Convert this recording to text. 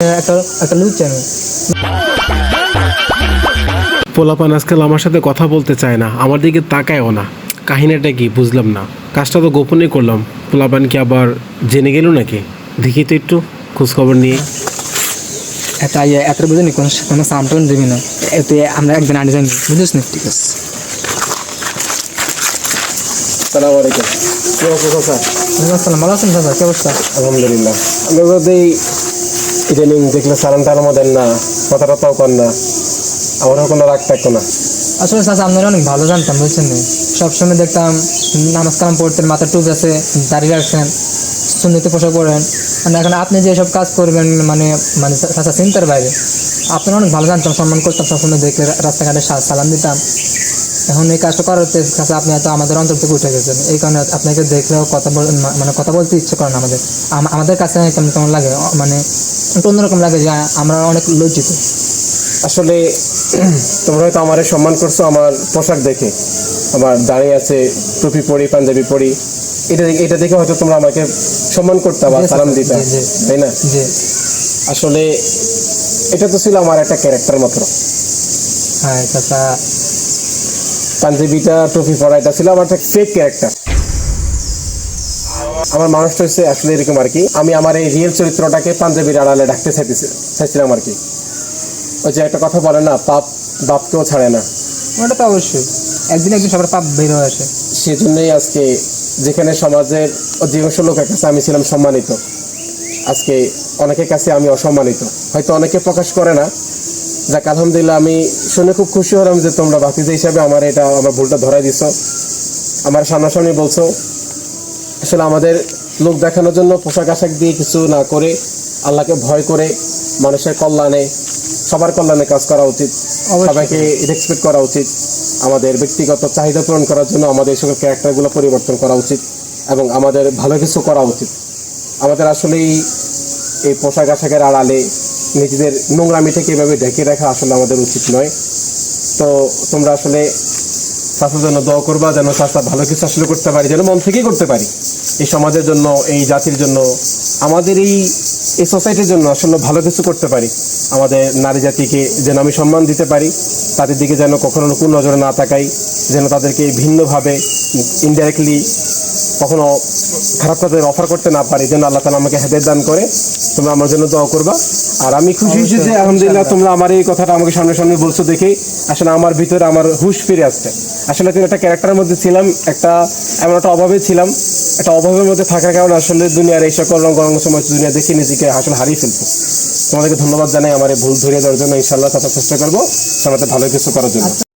একটা একটা আমি পোলাপান আজকাল আমার সাথে কথা বলতে চায় না আমার দিকে তাকায়ও না। কাহিনীটা কি বুঝলাম না। কাজটা তো গোপনে করলাম। পোলাপান কি আবার জেনে গেল নাকি? দেখি তো একটু খোঁজখবর নিয়ে। এত ইয়ে এত বুঝে নি কোনো কোনো সামটন দিবি না। এতে আমরা একদিন আনি জানি বুঝিস না? ঠিক আছে। সালাম আলাইকুম। কি অবস্থা স্যার আসসালাম ভালো আছেন দাদা কি অবস্থা? আলহামদুলিল্লাহ। আমরা যদি ইদানিং দেখলে সালানটার মধ্যে না কথা টথাও কর না। আমারও কোনো রাগ থাকতো না। আসলে চাচা আপনারা অনেক ভালো জানতাম, বুঝছেন সবসময় দেখতাম, নামাজ কালাম পড়তেন মাথা টুক আছে দাঁড়িয়ে রাখছেন, সুন্নিতে পোশাক পরেন। মানে এখন আপনি যে সব কাজ করবেন মানে মানে চাচা চিন্তার বাইরে। আপনারা অনেক ভালো জানতাম, সম্মান করতাম, সবসময় দেখলে রাস্তাঘাটে সালাম দিতাম। এখন এই কাজটা করার কাছে আপনি এত আমাদের অন্তর থেকে উঠে গেছেন। এই কারণে আপনাকে দেখলেও কথা মানে কথা বলতে ইচ্ছে করেন আমাদের। আমাদের কাছে কেমন লাগে? মানে একটু অন্যরকম লাগে যে আমরা অনেক লজ্জিত। আসলে তোমরা হয়তো আমার সম্মান করছ আমার পোশাক দেখে। আমার দাঁড়িয়ে আছে টুপি পরি পাঞ্জাবি পরি। এটা দেখে- এটা দেখে হয়তো তোমরা আমাকে সম্মান করতে বা সালাম দিতা। তাই না? আসলে এটা তো ছিল আমার একটা ক্যারেক্টার মাত্র। হ্যাঁ পাঞ্জাবিটা টুপি পরা এটা ছিল আমার একটা ফেক ক্যারেক্টার আমার মানুষটা হচ্ছে আসলে এরকম আর কি। আমি আমার এই রিয়েল চরিত্রটাকে পাঞ্জাবির আড়ালে ডাকতে চাইতেছি চাইছিলাম আর কি। ওই যে একটা কথা বলে না পাপ বাপকেও ছাড়ে না। ওটা তো অবশ্যই। একদিন একদিন সবার পাপ বের হয়ে আসে। সেজন্যই আজকে যেখানে সমাজের অধিকাংশ লোকের কাছে আমি ছিলাম সম্মানিত আজকে অনেকের কাছে আমি অসম্মানিত। হয়তো অনেকে প্রকাশ করে না। যাক আলহামদুলিল্লাহ আমি শুনে খুব খুশি হলাম যে তোমরা বাতিজা হিসাবে আমার এটা আমার ভুলটা ধরাই দিছো। আমার সামনাসামনি বলছো আসলে আমাদের লোক দেখানোর জন্য পোশাক আশাক দিয়ে কিছু না করে আল্লাহকে ভয় করে মানুষের কল্যাণে সবার কল্যাণে কাজ করা উচিত। সবাইকে রেসপেক্ট করা উচিত। আমাদের ব্যক্তিগত চাহিদা পূরণ করার জন্য আমাদের সকল ক্যারেক্টারগুলো পরিবর্তন করা উচিত এবং আমাদের ভালো কিছু করা উচিত। আমাদের আসলেই এই পোশাক আশাকের আড়ালে নিজেদের নোংরামি থেকে এভাবে ঢেকে রাখা আসলে আমাদের উচিত নয়। তো তোমরা আসলে চাষার জন্য দোয়া করবা, যেন চাষা ভালো কিছু আসলে করতে পারি, যেন মন থেকেই করতে পারি। এই সমাজের জন্য, এই জাতির জন্য, আমাদের এই এই সোসাইটির জন্য আসলে ভালো কিছু করতে পারি। আমাদের নারী জাতিকে যেন আমি সম্মান দিতে পারি, তাদের দিকে যেন কখনো নতুন নজরে না তাকাই, যেন তাদেরকে ভিন্নভাবে ইনডাইরেক্টলি কখনো খারাপ তাদের অফার করতে না পারি, যেন আল্লাহ তালা আমাকে হেদের দান করে। তোমরা আমার জন্য দোয়া করবা। আর আমি খুশি হয়েছি যে আলহামদুলিল্লাহ তোমরা আমার এই কথাটা আমাকে সামনে সামনে বলছো দেখে আসলে আমার ভিতরে আমার হুশ ফিরে আসছে। আসলে তুমি একটা ক্যারেক্টারের মধ্যে ছিলাম একটা এমন একটা অভাবে ছিলাম একটা অভাবের মধ্যে থাকার কারণে আসলে দুনিয়ার এই সকল রঙ রঙ সময় দুনিয়া দেখে নিজেকে আসলে হারিয়ে ফেলতো তোমাদেরকে ধন্যবাদ জানাই আমার এই ভুল ধরিয়ে দেওয়ার জন্য ইনশাল্লাহ তার চেষ্টা করব। তোমাদের ভালো কিছু করার জন্য।